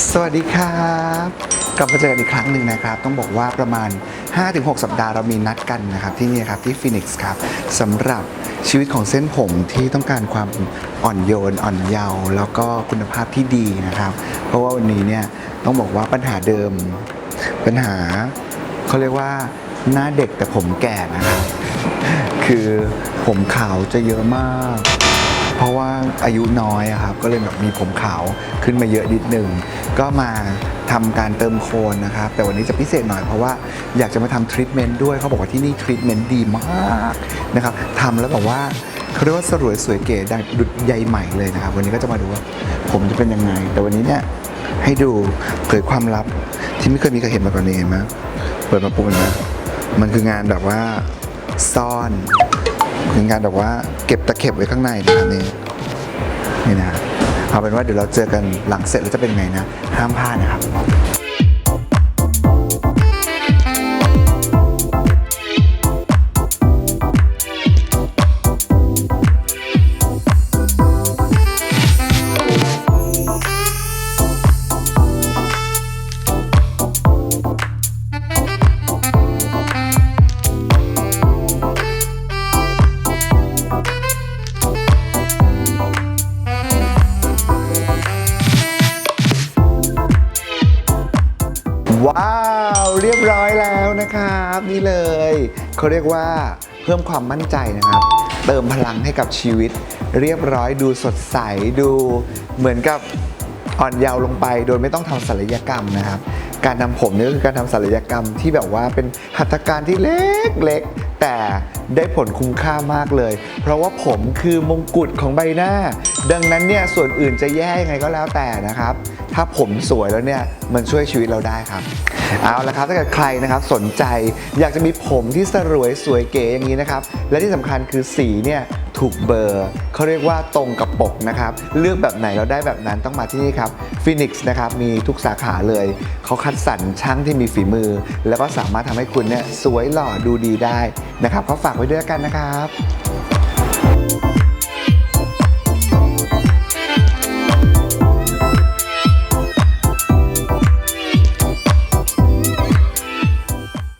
สวัสดีครับกลับมาเจอกันอีกครั้งหนึ่งนะครับ ต้องบอกว่าประมาณ 5-6 สัปดาห์เรามีนัดกันนะครับที่นี่ครับที่ฟินิกส์ครับสำหรับชีวิตของเส้นผมที่ต้องการความอ่อนโยน อ่อนเยาว์แล้วก็คุณภาพที่ดีนะครับ เพราะว่าวันนี้เนี่ยต้องบอกว่าปัญหาเดิม ปัญหาเขาเรียกว่าหน้าเด็กแต่ผมแก่นะครับ คือผมขาวจะเยอะมาก ราะว่าอายุน้อยครับก็เลยแบบมีผมขาวขึ้นมาเยอะนิดหนึ่งก็มาทำการเติมโคนนะครับแต่วันนี้จะพิเศษหน่อยเพราะว่าอยากจะมาทำทรีทเมนต์ด้วยเขาบอกว่าที่นี่ทรีทเมนต์ดีมากนะครับทำแล้วแบบว่าเขาเรียกว่าสรวยสวยเก๋ดังดุดใยใหม่เลยนะครับวันนี้ก็จะมาดูว่าผมจะเป็นยังไง แต่วันนี้เนี่ยให้ดูเผยความลับที่ไม่เคยมีใครเห็นมาก่อนเลยเห็นไหมเปิดมาปุ๊บเห็นไหมมันคืองานแบบว่าซ่อน เป็นงานแบบว่าเก็บตะเข็บไว้ข้างในนะครับนี่นี่นะเอาเป็นว่าเดี๋ยวเราเจอกันหลังเสร็จแล้วจะเป็นไงนะ ห้ามพลาดนะครับ ว้าว เรียบร้อยแล้วนะครับ นี่เลยเขาเรียกว่าเพิ่มความมั่นใจนะครับ เติมพลังให้กับชีวิต เรียบร้อยดูสดใสดูเหมือนกับอ่อนเยาว์ลงไปโดยไม่ต้องทำศัลยกรรมนะครับ การทำผมนี่ก็คือการทำศัลยกรรมที่แบบว่าเป็นหัตถการที่เล็กๆแต่ได้ผลคุ้มค่ามากเลย เพราะว่าผมคือมงกุฎของใบหน้า ดังนั้นเนี่ยส่วนอื่นจะแย่ยังไงก็แล้วแต่นะครับ ถ้าผมสวยแล้วเนี่ยมันช่วยชีวิตเราได้ครับ เอาละครับถ้าเกิดใครนะครับสนใจอยากจะมีผมที่สรวยสวยเก๋อย่างนี้นะครับ และที่สำคัญคือสีเนี่ยถูกเบอร์เขาเรียกว่าตรงกับปกนะครับ เลือกแบบไหนเราได้แบบนั้นต้องมาที่นี่ครับฟินิกส์นะครับมีทุกสาขาเลย เขาคัดสรรช่างที่มีฝีมือ แล้วก็สามารถทำให้คุณเนี่ยสวยหล่อดูดีได้นะครับเขาฝากไว้ด้วยกันนะครับ